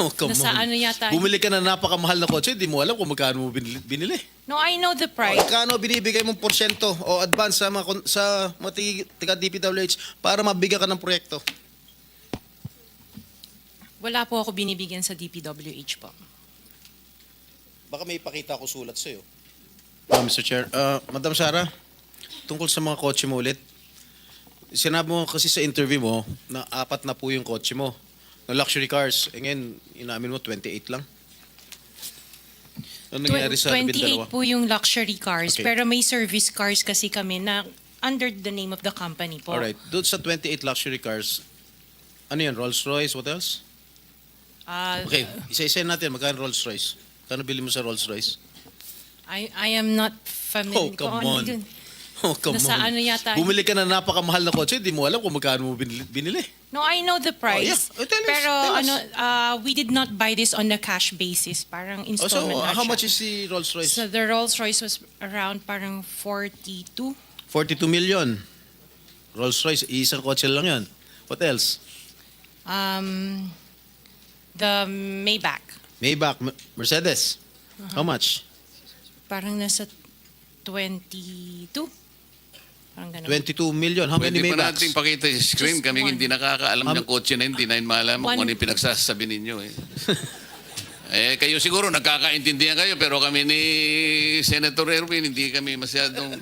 Oh, come Nasa on. ano yata- Bumili ka na napakamahal na kotse, di mo alam kung magkano mo binili. binili. No, I know the price. Magkano binibigay mong porsyento o advance sa mga, kon- sa mga tigi- tiga DPWH para mabigyan ka ng proyekto? Wala po ako binibigyan sa DPWH po. Baka may ipakita ako sulat sa'yo. Uh, Mr. Chair, uh, Madam Sara, tungkol sa mga kotse mo ulit, sinabi mo kasi sa interview mo na apat na po yung kotse mo na luxury cars. E ngayon, inamin mo 28 lang. Ano nangyari sa labing dalawa? 28 po yung luxury cars, Okay. pero may service cars kasi kami na under the name of the company po. Alright, doon sa 28 luxury cars, ano yun, Rolls Royce, what else? Ah, Okay, isa-isa natin, magkano Rolls Royce? Kano bili mo sa Rolls Royce? I, I am not familiar. Oh, come kung ano on. Oh, come Nasa on. ano yata- Bumili ka na napakamahal na kotse, di mo alam kung magkano mo binili. binili. No, I know the price. yeah. Oh, tell us, pero tell us. ano, uh, we did not buy this on a cash basis. Parang Oh, so, installment na how much is the Rolls Royce? So the Rolls Royce was around parang 42. 42 million. Rolls Royce, isang kotse lang yan. What else? Um, the Maybach, Maybach, M- Mercedes. Uh-huh. How much? parang nasa 22. Parang ganun. 22 million. How Pwede many pa Maybachs? natin pakita yung screen. Just Kami one. hindi nakakaalam Um, ng kotse na hindi namin malaman One. kung ano yung pinagsasabi ninyo. Eh. eh, kayo siguro nagkakaintindihan kayo pero kami ni Senator Erwin hindi kami masyadong...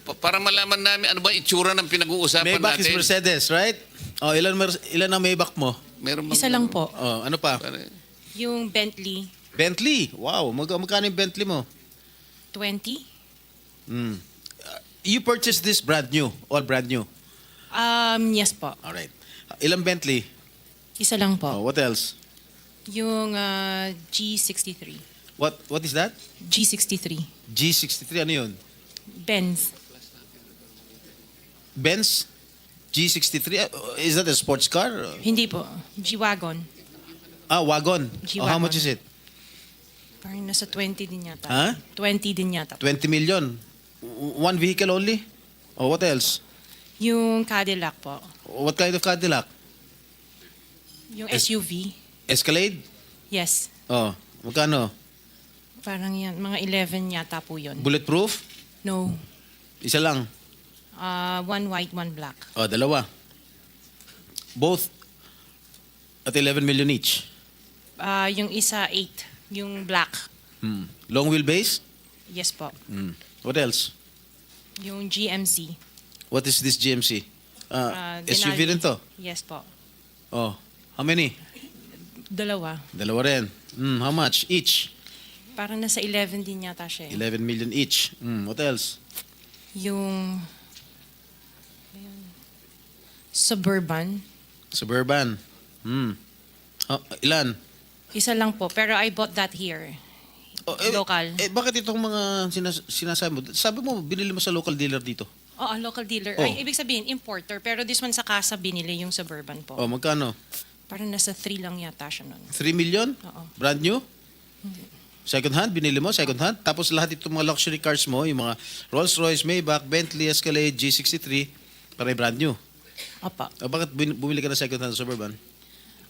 Pa- para malaman namin ano ba itsura ng pinag-uusapan Maybach is natin. Mercedes, right? Oh, ilan mer- ilan ang Maybach mo? Meron bang- Isa lang po. Oh, ano pa? Pare- Yung Bentley, Bentley. Wow, mag magkano yung Bentley mo? 20. Mm. Uh, you purchased this brand new, all brand new. Um, yes po. All right. Ilang Bentley? Isa lang Oh, po. what else? Yung uh, G63. What what is that? G63. G63 ano 'yun? Benz. Benz G63 Uh, is that a sports car? Hindi po. G-Wagon. Ah, wagon. Oh, how G-Wagon. much is it? Parang nasa 20 din yata. Ha? 20 din yata. 20 million. One vehicle only? Oh, what else? Yung Cadillac po. What kind of Cadillac? Yung Es- SUV. Escalade? Yes. Oh, magkano? Parang yan. Mga 11 yata po yun. Bulletproof? No. Isa lang. Uh, one white, one black. Oh, dalawa. Both at 11 million each. Uh, yung isa, 8. Yung black. Hmm. Long wheelbase? Yes po. Hmm. What else? Yung GMC. What is this GMC? Uh, Ah, SUV Denali. rin to. Yes po. Oh, how many? Dalawa. Dalawa rin. Hmm, how much each? Parang nasa 11 din yata siya. eh. 11 million each. Hmm, what else? Yung ayun, Suburban. Suburban. Hmm. Oh, ilan? Isa lang po. Pero I bought that here. Oh, eh, Local. Eh, bakit itong mga sinas- sinasabi mo? Sabi mo, binili mo sa local dealer dito. Oo, local dealer. Oh. Ay, ibig sabihin, importer. Pero this one sa casa binili yung Suburban po. Oh, magkano? Parang nasa 3 lang yata siya nun. 3 million? Oo. Brand new? Second hand, binili mo, second hand. Tapos lahat itong mga luxury cars mo, yung mga Rolls Royce, Maybach, Bentley, Escalade, G63, para brand new. Opa. O bakit bin- bumili ka ng second hand Suburban?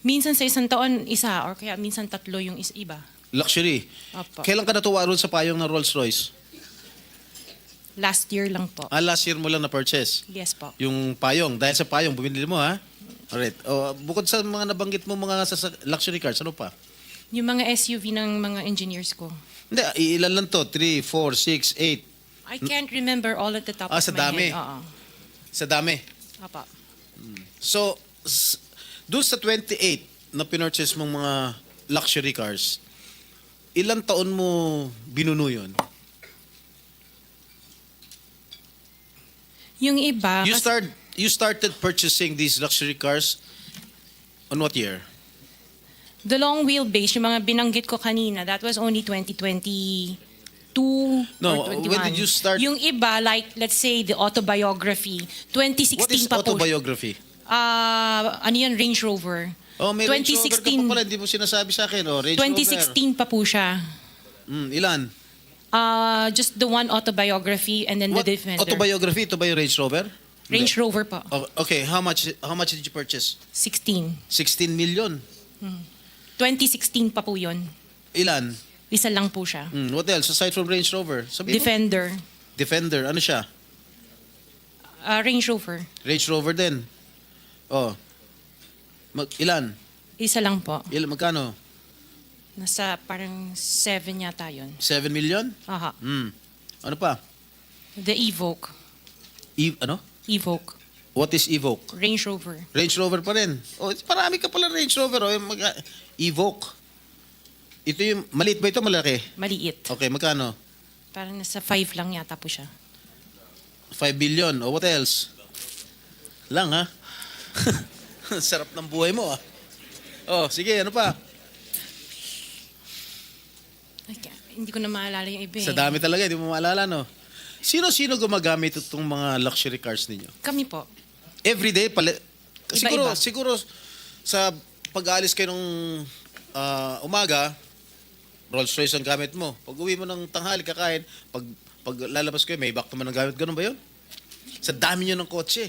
Minsan sa isang taon isa or kaya minsan tatlo yung is iba. Luxury. Opo. Kailan ka natuwa ron sa payong ng Rolls Royce? Last year lang po. Ah, last year mo lang na-purchase. Yes po. Yung payong. Dahil sa payong, bumili mo ha? Alright. O, bukod sa mga nabanggit mo mga sa luxury cars, ano pa? Yung mga SUV ng mga engineers ko. Hindi, ilan lang to? 3, 4, 6, 8. I can't remember all at the top Ah, of sa my dami. head. Oo. Sa dami. Apa. So, s- doon sa 28 na pinurchase mong mga luxury cars, ilang taon mo binuno yun? Yung iba, You start you started purchasing these luxury cars on what year? The long wheelbase, yung mga binanggit ko kanina, that was only 2022 No, or 21. when did you start- Yung iba, like, let's say, the autobiography, 2016 What is pa po. Ah, ano yan, Range Rover. Oh, may Range Rover ka 2016, pa pala, hindi mo sinasabi sa akin. Oh, Range 2016 pa po siya. Rover. Mm, ilan? Ah, just the one autobiography and then What the Defender. autobiography? Ito ba yung Range Rover? Range Hindi. Rover pa. Oh, okay, how much how much did you purchase? 16. 16 million. 2016 pa po yun. Ilan? Isa lang po siya. Mm, what else aside from Range Rover? Sabi mo? Defender. Defender, ano siya? Ah, Range Rover. Range Rover din. Oh. Mag, ilan? Isa lang po. Ilan magkano? Nasa parang 7 yata yun. 7 million? Aha. Hmm. Ano pa? The Evoque. E, ano? Evoque. What is Evoque? Range Rover. Range Rover pa rin. Oh, marami ka pala Range Rover. Oh, mag- Evoque. Ito yung, maliit ba ito malaki? Maliit. Okay, magkano? Parang nasa 5 lang yata po siya. 5 billion. O what else? Lang ha? Sarap ng buhay mo ah. Oh, sige, ano pa? Ay, ka- hindi ko na maalala yung iba eh. Sa dami talaga, hindi mo maalala, no? Sino-sino gumagamit itong mga luxury cars ninyo? Kami po. Every day, pala, siguro, Iba-iba. siguro sa pag-aalis kayo nung ah, umaga, Rolls Royce ang gamit mo. Pag uwi mo ng tanghali, kakain, pag, pag lalabas kayo, may back naman ang gamit. Ganun ba yun? Sa dami nyo ng kotse.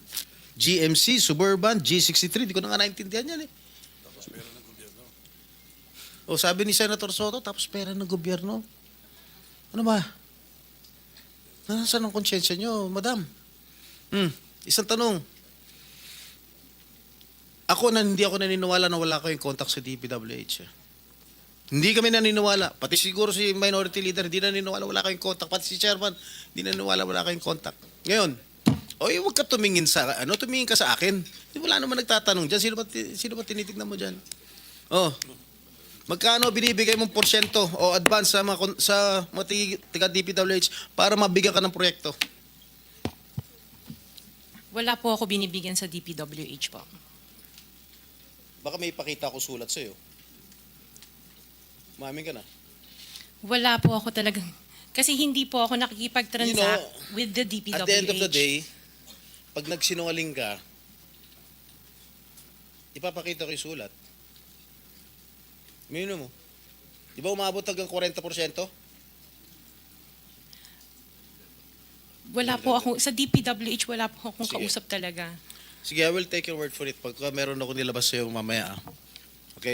GMC, Suburban, G63, di ko na nga naintindihan yan eh. O sabi ni Senator Soto, tapos pera ng gobyerno. Ano ba? Nasaan ang konsyensya nyo, madam? Hmm, isang tanong. Ako na hindi ako naniniwala na wala kayong contact sa DPWH. eh. Hindi kami naniniwala. Pati siguro si minority leader, hindi naniniwala wala kayong contact. Pati si chairman, hindi naniniwala wala kayong contact. Ngayon, oy, huwag ka tumingin sa, ano, tumingin ka sa akin. Di wala naman nagtatanong dyan. Sino ba, sino ba tinitignan mo dyan? Oh, magkano binibigay mong porsyento o advance sa mga, sa mga tiga DPWH para mabigyan ka ng proyekto? Wala po ako binibigyan sa DPWH po. Baka may ipakita ako sulat sa'yo. Umamin ka na. Wala po ako talagang... Kasi hindi po ako nakikipag-transact You know, with the DPWH. At the end of the day, pag nagsinungaling ka, ipapakita ko yung sulat. Mino mo. Di ba umabot hanggang 40%? Wala po ako... Sa DPWH, wala po akong Sige. kausap talaga. Sige, I will take your word for it. Pagka meron ako nilabas sa'yo mamaya, ah.